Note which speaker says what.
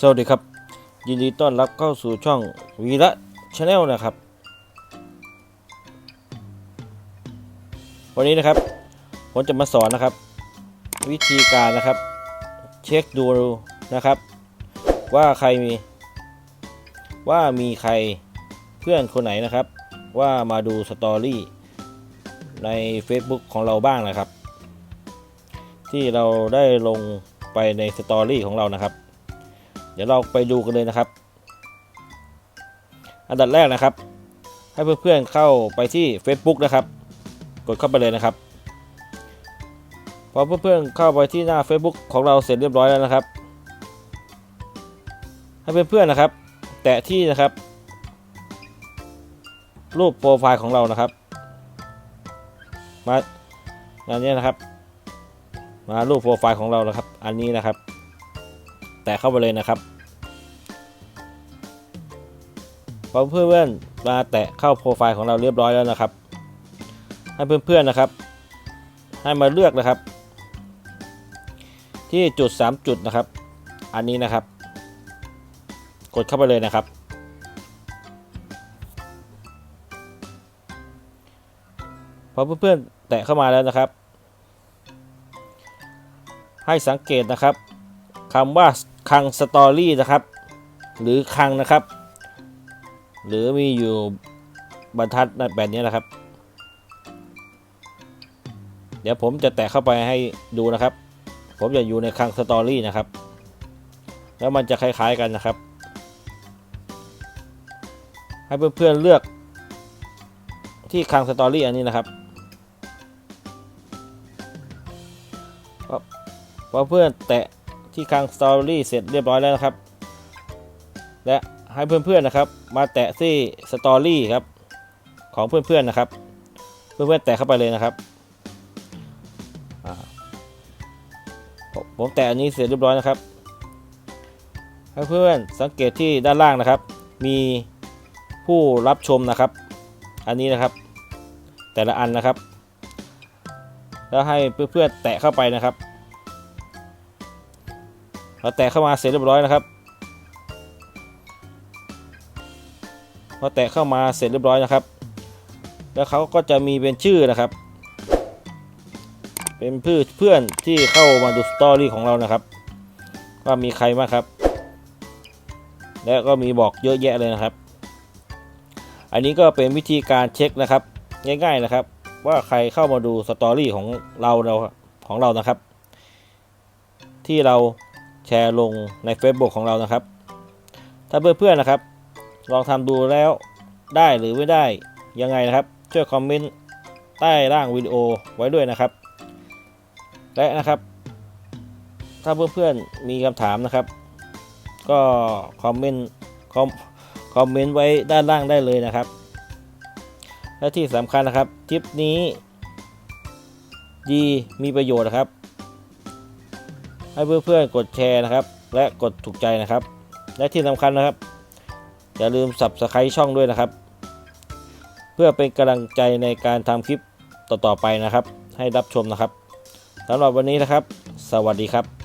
Speaker 1: สวัสดีครับ ยินดีต้อนรับเข้าสู่ช่องวีระชาแนลนะครับ วันนี้นะครับผมจะมาสอนนะครับ วิธีการนะครับ เช็คดูนะครับ ว่าใครมี ว่ามีใครเพื่อนคนไหนนะครับ ว่ามาดูสตอรี่ใน Facebook ของเราบ้างนะครับ ที่เราได้ลงไปในสตอรี่ของเรานะครับ เดี๋ยวเราไปดูกันเลยนะครับ อันดับแรกนะครับ ให้เพื่อนๆเข้าไปที่ Facebook นะครับ กดเข้าไปเลยนะครับ พอเพื่อนๆเข้าไปที่หน้า Facebook ของเราเสร็จเรียบร้อยแล้วนะครับ ให้เพื่อนๆนะครับ แตะที่นะครับ รูปโปรไฟล์ของเรานะครับ มางานนี้นะครับ มารูปโปรไฟล์ของเรานะครับ อันนี้นะครับ แตะเข้าไปเลยนะครับพอเพื่อนๆมาแตะเข้าโปรไฟล์ของเราเรียบร้อยแล้วนะครับ ให้เพื่อนๆนะครับ ให้มาเลือกนะครับ ที่จุด 3 จุดนะครับ อันนี้นะครับ กดเข้าไปเลยนะครับพอเพื่อนๆแตะเข้ามาแล้วนะครับ ให้สังเกตนะครับคำว่า คังสตอรี่นะครับ หรือคังนะครับ หรือมีอยู่บรรทัดแบบนี้นะครับ เดี๋ยวผมจะแตะเข้าไปให้ดูนะครับ ผมจะอยู่ในคังสตอรี่นะครับ แล้วมันจะคล้ายๆกันนะครับ ให้เพื่อนๆเลือกที่คังสตอรี่อันนี้นะครับพอเพื่อนแตะ ที่คลังสตอรี่เสร็จเรียบร้อยแล้วนะครับ และให้เพื่อนๆนะครับ มาแตะที่สตอรี่ครับของเพื่อนๆนะครับ เพื่อนๆแตะเข้าไปเลยนะครับผมผมแตะอันนี้เสร็จเรียบร้อยนะครับให้เพื่อนสังเกตที่ด้านล่างนะครับ มีผู้รับชมนะครับ อันนี้นะครับ แต่ละอันนะครับ แล้วให้เพื่อนๆแตะเข้าไปนะครับ เราแตะเข้ามาเสร็จเรียบร้อยนะครับพอแตะเข้ามาเสร็จเรียบร้อยนะครับ แล้วเขาก็จะมีเป็นชื่อนะครับ เป็นเพื่อนเพื่อนที่เข้ามาดูสตอรี่ของเรานะครับ ว่ามีใครบ้างครับ และก็มีบอกเยอะแยะเลยนะครับ อันนี้ก็เป็นวิธีการเช็คนะครับ ง่ายๆนะครับ ว่าใครเข้ามาดูสตอรี่ของเราเราของเรานะครับ ที่เรา แชร์ลงใน Facebook ของเรานะครับ ถ้าเพื่อนๆนะครับ ลองทำดูแล้วได้หรือไม่ได้ยังไงนะครับ ช่วยคอมเมนต์ใต้ล่างวิดีโอไว้ด้วยนะครับ และนะครับ ถ้าเพื่อนๆมีคำถามนะครับ ก็คอมเมนต์คอมคอมเมนต์ไว้ด้านล่างได้เลยนะครับ และที่สำคัญนะครับคลิปนี้ดีมีประโยชน์นะครับ ให้เพื่อนๆกดแชร์นะครับ และกดถูกใจนะครับ และที่สำคัญนะครับ อย่าลืม subscribe ช่องด้วยนะครับ เพื่อเป็นกำลังใจในการทำคลิปต่อๆไปนะครับ ให้รับชมนะครับสำหรับวันนี้นะครับ สวัสดีครับ